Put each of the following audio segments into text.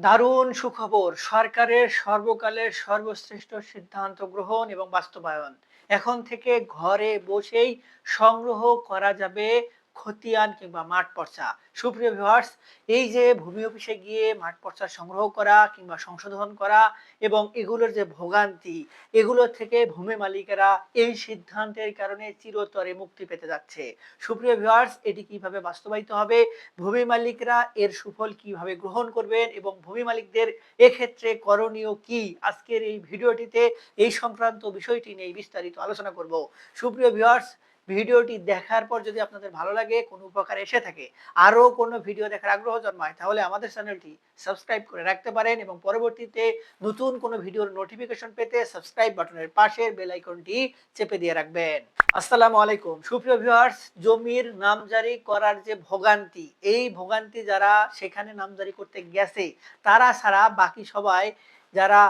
দারুণ সুখবর, সরকারের সর্বকালের সর্বশ্রেষ্ঠ সিদ্ধান্ত গ্রহণ এবং বাস্তবায়ন। এখন থেকে ঘরে বসেই সংগ্রহ করা যাবে খতিয়ান কিংবা মাঠ পর্চা। সুপ্রিয় ভিউয়ার্স এই যে ভূমি অফিসে গিয়ে মাঠ পর্চা সংগ্রহ করা কিংবা সংশোধন করা এবং এগুলোর যে ভোগান্তি, এগুলো থেকে ভূমি মালিকেরা এই সিদ্ধান্তের কারণে চিরতরে মুক্তি পেতে যাচ্ছে। সুপ্রিয় ভিউয়ার্স এটি কীভাবে বাস্তবায়িত হবে? ভূমি মালিকরা এর সুফল কীভাবে গ্রহণ করবেন এবং ভূমি মালিকদের এক্ষেত্রে করণীয় কি? আজকের এই ভিডিওটিতে এই সংক্রান্ত বিষয়টি নিয়ে বিস্তারিত আলোচনা করব। সুপ্রিয় ভিউয়ার্স ভিডিওটি দেখার পর যদি আপনাদের ভালো লাগে, কোনো উপকার এসে থাকে, আরও কোনো ভিডিও দেখার আগ্রহ জন্মায়, তাহলে আমাদের চ্যানেলটি সাবস্ক্রাইব করে রাখতে পারেন এবং পরবর্তীতে নতুন কোনো ভিডিওর নোটিফিকেশন পেতে সাবস্ক্রাইব বাটনের পাশের বেল আইকনটি চেপে দিয়ে রাখবেন। আসসালামু আলাইকুম। সুপ্রিয় ভিউয়ার্স জমির নামজারি করার যে ভোগান্তি, এই ভোগান্তি যারা সেখানে নামজারি করতে গেছে, তারা ছাড়া বাকি সবাই যারা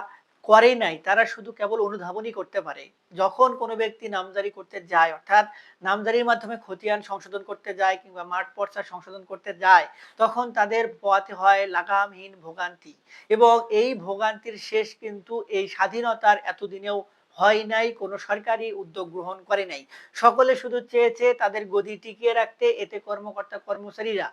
করে নাই, তারা শুধু কেবল অনুধাবনই করতে পারে। যখন কোনো ব্যক্তি নামজারি করতে যায়, অর্থাৎ নামজারির মাধ্যমে খতিয়ান সংশোধন করতে যায় কিংবা মাঠ পর্চা সংশোধন করতে যায়, তখন তাদের পোয়াতে হয় লাগামহীন ভোগান্তি। এবং এই ভোগান্তির শেষ কিন্তু এই স্বাধীনতার এতদিনেও হয় নাই, কোনো সরকারি উদ্যোগ গ্রহণ করে নাই। সকলে শুধু চেয়েছে তাদের গদি টিকিয়ে রাখতে এতে কর্মকর্তা কর্মচারীরা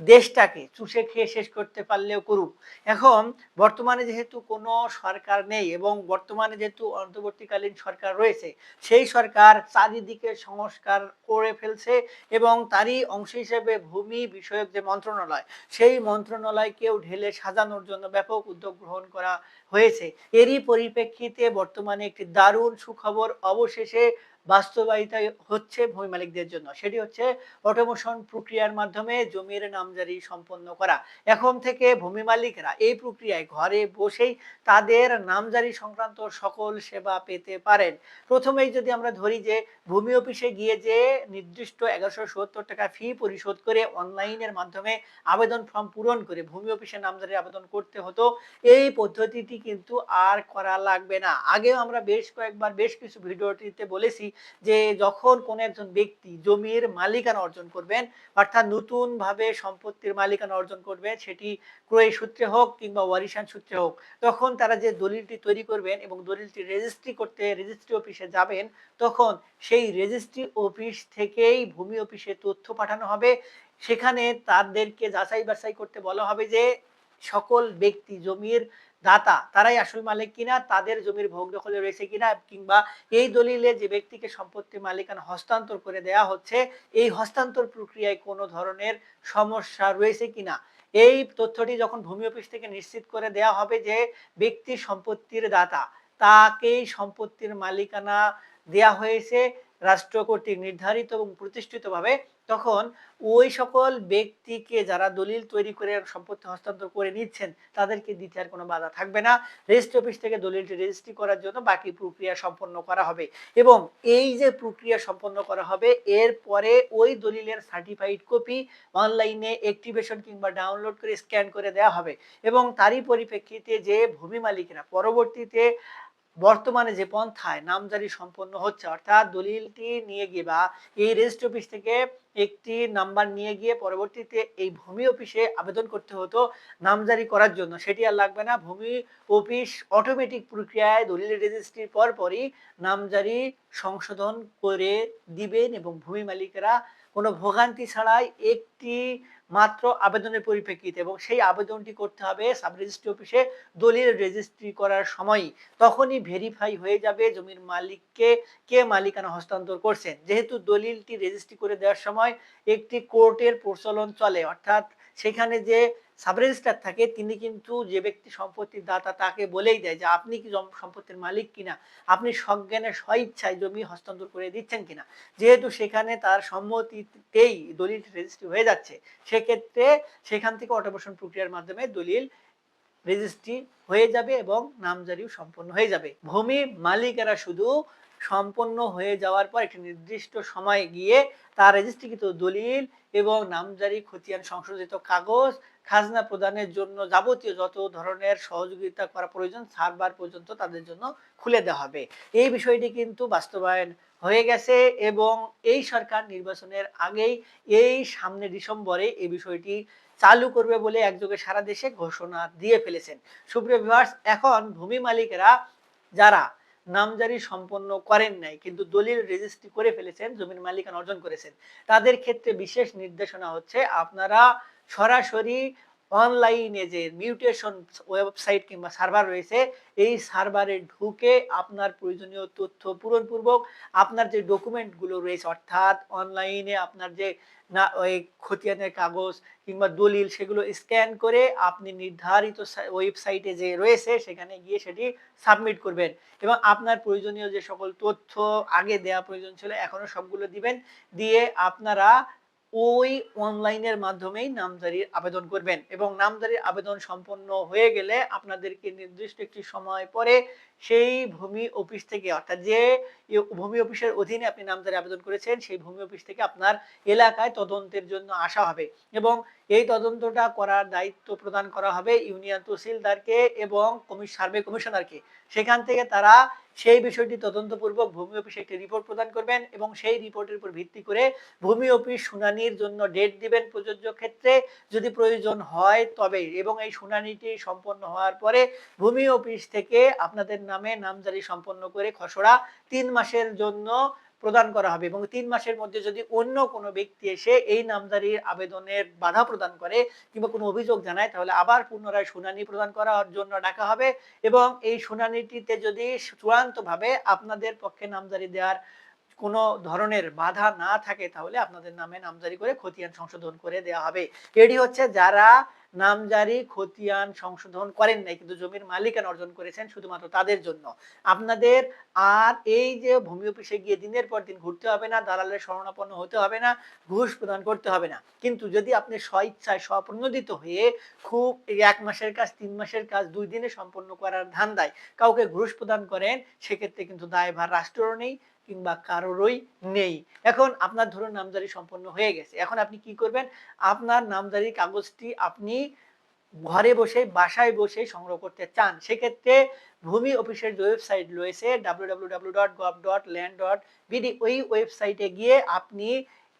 দেশটাকে চুষে খেয়ে শেষ করতে পারলেও করুক। এখন বর্তমানে যেহেতু কোনো সরকার নেই এবং বর্তমানে যেহেতু অন্তর্বর্তীকালীন সরকার রয়েছে, সেই সরকার চারিদিকে সংস্কার করে ফেলছে এবং তারই অংশ হিসেবে ভূমি বিষয়ক যে মন্ত্রণালয়, সেই মন্ত্রণালয়কেও ঢেলে সাজানোর জন্য ব্যাপক উদ্যোগ গ্রহণ করা হয়েছে। এরই পরিপ্রেক্ষিতে বর্তমানে একটি দারুণ সুখবর অবশেষে বাস্তবায়িত হচ্ছে ভূমি মালিকদের জন্য। সেটি হচ্ছে অটোমেশন প্রক্রিয়ার মাধ্যমে জমির নামজারি সম্পন্ন করা। এখন থেকে ভূমি মালিকরা এই প্রক্রিয়ায় ঘরে বসেই তাদের নামজারি সংক্রান্ত সকল সেবা পেতে পারেন। প্রথমেই যদি আমরা ধরি যে, ভূমি অফিসে গিয়ে যে নির্দিষ্ট এগারোশো সত্তর টাকা ফি পরিশোধ করে অনলাইনের মাধ্যমে আবেদন ফর্ম পূরণ করে ভূমি অফিসে নামজারি আবেদন করতে হতো, এই পদ্ধতিটি কিন্তু আর করা লাগবে না। আগেও আমরা বেশ কয়েকবার বেশ কিছু ভিডিওটিতে বলেছি যে যখন কোনো একজন ব্যক্তি জমির মালিকানা অর্জন করবেন, অর্থাৎ নতুন ভাবে সম্পত্তির মালিকানা অর্জন করবে সেটি ক্রয় সূত্রে হোক কিংবা ওয়ারিশান সূত্রে হোক, তখন তারা যে দলিলটি তৈরি করবেন এবং দলিলটি রেজিস্ট্রি করতে রেজিস্ট্রি অফিসে যাবেন, তখন সেই রেজিস্ট্রি অফিস থেকেই ভূমি অফিসে তথ্য পাঠানো হবে। সেখানে তাদেরকে যাচাই বাছাই করতে বলা হবে যে সকল ব্যক্তি জমির দাতা, তারাই আসল মালিক কিনা, তাদের জমির ভোগ দখলে রয়েছে কিনা কিংবা এই দলিলে যে ব্যক্তিকে সম্পত্তি মালিকানা হস্তান্তর করে দেয়া হচ্ছে, এই হস্তান্তর প্রক্রিয়ায় কোনো ধরনের সমস্যা রয়েছে কিনা? এই তথ্যটি যখন ভূমি অফিস থেকে নিশ্চিত করে দেয়া হবে যে ব্যক্তি সম্পত্তির দাতা, তাকেই সম্পত্তির মালিকানা দেয়া হয়েছে রাষ্ট্র কর্তৃক নির্ধারিত এবং প্রতিষ্ঠিতভাবে, তখন ওই সকল ব্যক্তিকে যারা দলিল তৈরি করে সম্পত্তি হস্তান্তর করে নিচ্ছেন, তাদেরকে দিতে আর কোনো বাধা থাকবে না। রেজিস্ট্রি অফিস থেকে দলিলটি রেজিস্ট্রি করার জন্য বাকি প্রক্রিয়া সম্পন্ন করা হবে। এবং এই যে প্রক্রিয়া সম্পন্ন করা হবে এরপরে ওই দলিলের সার্টিফাইড কপি অনলাইনে অ্যাক্টিভেশন কিংবা ডাউনলোড করে স্ক্যান করে দেওয়া হবে। এবং তারই পরিপ্রেক্ষিতে যে ভূমি মালিকেরা, পরবর্তীতে বর্তমানে যে পন্থায় নামজারি সম্পন্ন হচ্ছে, অর্থাৎ দলিলটি নিয়ে গিয়ে বা এই রেজিস্ট্রি অফিস থেকে একটি নাম্বার নিয়ে গিয়ে পরবর্তীতে এই ভূমি অফিসে আবেদন করতে হতো নামজারি করার জন্য। সেটি আর লাগবে না। ভূমি অফিস অটোমেটিক প্রক্রিয়ায় দলিল রেজিস্ট্রির পরপরই নামজারি সংশোধন করে দিবেন এবং ভূমি মালিকেরা কোনো ভোগান্তি ছাড়াই একটি মাত্র আবেদনের পরিপ্রেক্ষিতে এবং সেই আবেদনটি করতে হবে সাব রেজিস্ট্রি অফিসে দলিল রেজিস্ট্রি করার সময়। তখনই ভেরিফাই হয়ে যাবে জমির মালিককে কে মালিকানা হস্তান্তর করছেন। যেহেতু দলিলটি রেজিস্ট্রি করে দেওয়ার সময় একটি কোর্টের প্রচলন চলে, অর্থাৎ সেখানে যে সাব রেজিস্ট্রার থাকে, তিনি কিন্তু যে ব্যক্তি সম্পত্তির দাতা তাকে বলেই দেয় যে, আপনি কি সম্পত্তির মালিক কিনা? আপনি সজ্ঞানে স্বইচ্ছায় জমি হস্তান্তর করে দিচ্ছেন কিনা? যেহেতু সেখানে তার সম্মতিতেই দলিল রেজিস্ট্রি হয়ে যাচ্ছে, সেক্ষেত্রে সেখান থেকে অটোমেশন প্রক্রিয়ার মাধ্যমে দলিল রেজিস্ট্রি হয়ে যাবে এবং নামজারিও সম্পন্ন হয়ে যাবে। ভূমি মালিকেরা শুধু সম্পন্ন হয়ে যাওয়ার পর একটি নির্দিষ্ট সময়ে গিয়ে তার রেজিস্ট্রিকৃত দলিল এবং নামজারি, খতিয়ান, সংশোধিত কাগজ, খাজনা প্রদানের জন্য যাবতীয় যত ধরনের সহযোগিতা করা প্রয়োজন সার্ভার পর্যন্ত তাদের জন্য খুলে দেওয়া হবে। এই বিষয়টি কিন্তু বাস্তবায়ন হয়ে গেছে এবং এই সরকার নির্বাচনের আগেই এই সামনে ডিসেম্বরে এই বিষয়টি চালু করবে বলে একযোগে সারা দেশে ঘোষণা দিয়ে ফেলেছেন। সুপ্রিয় ভিউয়ার্স এখন ভূমি মালিকেরা যারা নামজারি সম্পন্ন করেন নাই, কিন্তু দলিল রেজিস্ট্রি করে ফেলেছেন, জমির মালিকানা অর্জন করেছেন। তাদের ক্ষেত্রে বিশেষ নির্দেশনা হচ্ছে, আপনারা সরাসরি অনলাইনে যে মিউটেশন ওয়েবসাইট কিংবা সার্ভার রয়েছে, এই সার্ভারে ঢুকে আপনার প্রয়োজনীয় তথ্য পূরণপূর্বক আপনার যে ডকুমেন্টগুলো রয়েছে, অর্থাৎ অনলাইনে আপনার যে না, ওই খতিয়ানের কাগজ কিংবা দলিল সেগুলো স্ক্যান করে আপনি নির্ধারিত ওয়েবসাইটে যে রয়েছে, সেখানে গিয়ে সেটি সাবমিট করবেন। এবং আপনার প্রয়োজনীয় যে সকল তথ্য আগে দেওয়া প্রয়োজন ছিল, এখনও সবগুলো দিবেন। দিয়ে আপনারা ওই অনলাইনের মাধ্যমেই নামজারির আবেদন করবেন এবং নামজারির আবেদন সম্পন্ন হয়ে গেলে আপনাদেরকে নির্দিষ্ট একটি সময় পরে সেই ভূমি অফিস থেকে, অর্থাৎ যে ভূমি অফিসের অধীনে আপনি নামজারি আবেদন করেছেন, সেই ভূমি অফিস থেকে আপনার এলাকায় তদন্তের জন্য আসা হবে এবং এই তদন্তটা করার দায়িত্ব প্রদান করা হবে ইউনিয়ন তহসিলদারকে এবং সার্ভে কমিশনারকে। সেখান থেকে তারা সেই বিষয়টি তদন্তপূর্বক ভূমি অফিসে একটি রিপোর্ট প্রদান করবেন এবং সেই রিপোর্টের উপর ভিত্তি করে ভূমি অফিস শুনানির জন্য ডেট দিবেন প্রযোজ্য ক্ষেত্রে। যদি প্রয়োজন হয় তবে এবং এই শুনানিটি সম্পন্ন হওয়ার পরে ভূমি অফিস থেকে আপনাদের নামে নামজারি সম্পন্ন করে খসড়া তিন মাসের জন্য প্রদান করা হবে এবং তিন মাসের মধ্যে যদি অন্য কোনো ব্যক্তি এসে এই নামজারির আবেদনের বাধা প্রদান করে কিংবা কোনো অভিযোগ জানায়, তাহলে আবার পুনরায় শুনানি প্রদান করার জন্য ডাকা হবে এবং এই শুনানিটিতে যদি চূড়ান্তভাবে আপনাদের পক্ষে নামজারি দেওয়ার কোনো ধরনের বাধা না থাকে, তাহলে আপনাদের নামে নামজারি করে খতিয়ান সংশোধন করে দেওয়া হবে। এটি হচ্ছে যারা নামজারি, খতিয়ান সংশোধন করেন নাই, কিন্তু জমির মালিকানা অর্জন করেছেন শুধুমাত্র তাদের জন্য। আপনাদের আর এই যে ভূমি অফিসে গিয়ে দিনের পর দিন ঘুরতে হবে না, দালালের শরণাপন্ন হতে হবে না, ঘুষ প্রদান করতে হবে না। কিন্তু যদি আপনি স্বইচ্ছায় স্বপ্রণোদিত হয়ে খুব এক মাসের কাজ, তিন মাসের কাজ, দুই দিনে সম্পন্ন করার ধান্দায় কাউকে ঘুষ প্রদান করেন, সেক্ষেত্রে কিন্তু দায়ভার রাষ্ট্রেরও নেই কিংবা কারোরই নেই। এখন আপনার ধরুন নামজারি সম্পন্ন হয়ে গেছে। এখন আপনি কি করবেন? আপনার নামজারি কাগজটি আপনি ঘরে বসে, বাসায় বসে সংগ্রহ করতে চান। সেক্ষেত্রে ভূমি অফিসের যে ওয়েবসাইট রয়েছে, www.gov.land.bd ওই ওয়েবসাইটে গিয়ে আপনি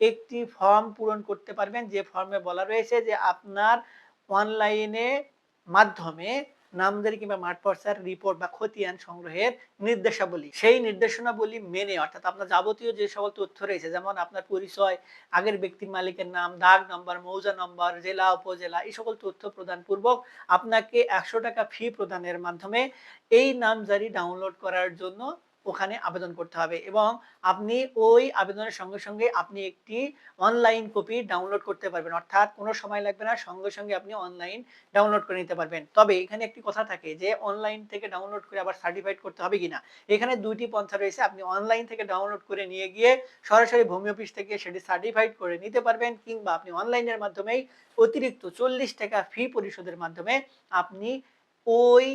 একটি ফর্ম পূরণ করতে পারবেন। যে ফর্মে বলা রয়েছে যে আপনার অনলাইনে মাধ্যমে নামজারি কিংবা মাঠ পর্চার রিপোর্ট বা খতিয়ান সংগ্রহের নির্দেশাবলী। সেই নির্দেশনাবলী মেনে, অর্থাৎ আপনার যাবতীয় যে সকল তথ্য রয়েছে, যেমন আপনার পরিচয়, আগের ব্যক্তির মালিকের নাম, দাগ নম্বর মৌজা নম্বর জেলা, উপজেলা, এই সকল তথ্য প্রদান পূর্বক আপনাকে একশো টাকা ফি প্রদানের মাধ্যমে এই নামজারি ডাউনলোড করার জন্য ওখানে আবেদন করতে হবে এবং আপনি ওই আবেদনের সঙ্গে সঙ্গে আপনি একটি অনলাইন কপি ডাউনলোড করতে পারবেন। অর্থাৎ কোনো সময় লাগবে না, সঙ্গে সঙ্গে আপনি অনলাইন ডাউনলোড করে নিতে পারবেন। তবে এখানে একটি কথা থাকে যে অনলাইন থেকে ডাউনলোড করে আবার সার্টিফাইড করতে হবে কিনা? এখানে দুইটি পন্থা রয়েছে। আপনি অনলাইন থেকে ডাউনলোড করে নিয়ে গিয়ে সরাসরি ভূমি অফিস থেকে সেটি সার্টিফাইড করে নিতে পারবেন কিংবা আপনি অনলাইনের মাধ্যমেই অতিরিক্ত চল্লিশ টাকা ফি পরিশোধের মাধ্যমে আপনি ওই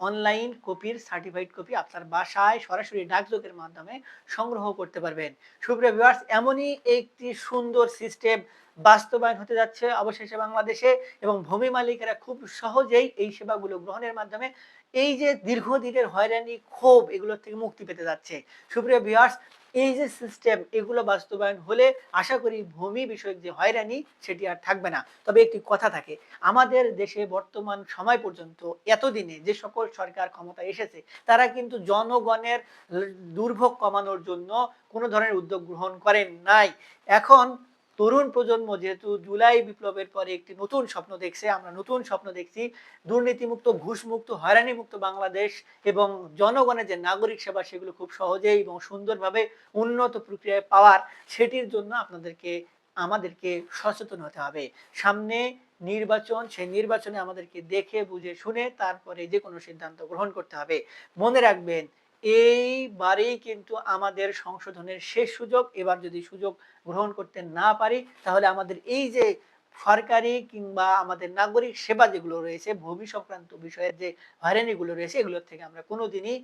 অনলাইন কপির সার্টিফাইড কপি আপনার বাসায় সরাসরি ডাকযোগের মাধ্যমে সংগ্রহ করতে পারবেন। সুপ্রিয় ভিউয়ার্স এমনই একটি সুন্দর সিস্টেম বাস্তবায়ন হতে যাচ্ছে অবশেষে বাংলাদেশে এবং ভূমি মালিকেরা খুব সহজেই এই সেবাগুলো গ্রহণের মাধ্যমে এই যে দীর্ঘদিনের হয়রানি, ক্ষোভ, এগুলোর থেকে মুক্তি পেতে যাচ্ছে। সুপ্রিয় ভিউয়ার্স এই যে সিস্টেম এগুলো বাস্তবায়ন হলে আশা করি ভূমি বিষয়ক যে হয়রানি, সেটি আর থাকবে না। তবে একটি কথা থাকে, আমাদের দেশে বর্তমান সময় পর্যন্ত এতদিনে যে সকল সরকার ক্ষমতা এসেছে, তারা কিন্তু জনগণের দুর্ভোগ কমানোর জন্য কোনো ধরনের উদ্যোগ গ্রহণ করেন নাই। এখন তরুণ প্রজন্ম যেহেতু জুলাই বিপ্লবের পরে একটি নতুন স্বপ্ন দেখছে, আমরা নতুন স্বপ্ন দেখছি, দুর্নীতিমুক্ত, ঘুষমুক্ত, হয়রানিমুক্ত বাংলাদেশ এবং জনগণের যে নাগরিক সেবা সেগুলো খুব সহজেই এবং সুন্দরভাবে উন্নত প্রক্রিয়ায় পাওয়ার, সেটির জন্য আপনাদেরকে, আমাদেরকে সচেতন হতে হবে। সামনে নির্বাচন, সেই নির্বাচনে আমাদেরকে দেখে, বুঝে, শুনে তারপরে যে কোনো সিদ্ধান্ত গ্রহণ করতে হবে। মনে রাখবেন এইবারেই কিন্তু আমাদের সংশোধনের শেষ সুযোগ। এবার যদি সুযোগ গ্রহণ করতে না পারি, তাহলে আমাদের এই যে সরকারি কিংবা আমাদের নাগরিক সেবা যেগুলো রয়েছে, ভূমি সংক্রান্ত বিষয়ের যে হয়রানিগুলো রয়েছে, এগুলোর থেকে আমরা কোনোদিনই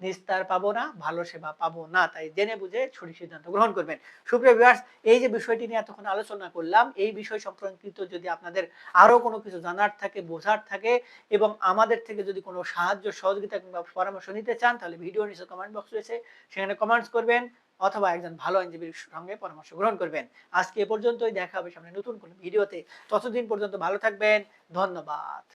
নিস্তার পাবো না, ভালো সেবা পাবো না। তাই জেনে বুঝে ছুটি সিদ্ধান্ত গ্রহণ করবেন। সুপ্রিয় বিভার্স এই যে বিষয়টি নিয়ে এতক্ষণ আলোচনা করলাম, এই বিষয় সম্পর্কিত যদি আপনাদের আরও কোনো কিছু জানার থাকে, বোঝার থাকে এবং আমাদের থেকে যদি কোনো সাহায্য, সহযোগিতা কিংবা পরামর্শ নিতে চান, তাহলে ভিডিও নিচে কমেন্ট বক্স রয়েছে। সেখানে কমেন্টস করবেন অথবা একজন ভালো আইনজীবীর সঙ্গে পরামর্শ গ্রহণ করবেন। আজকে এ পর্যন্তই। দেখা হবে সামনে নতুন কোনো ভিডিওতে ততদিন পর্যন্ত ভালো থাকবেন। ধন্যবাদ।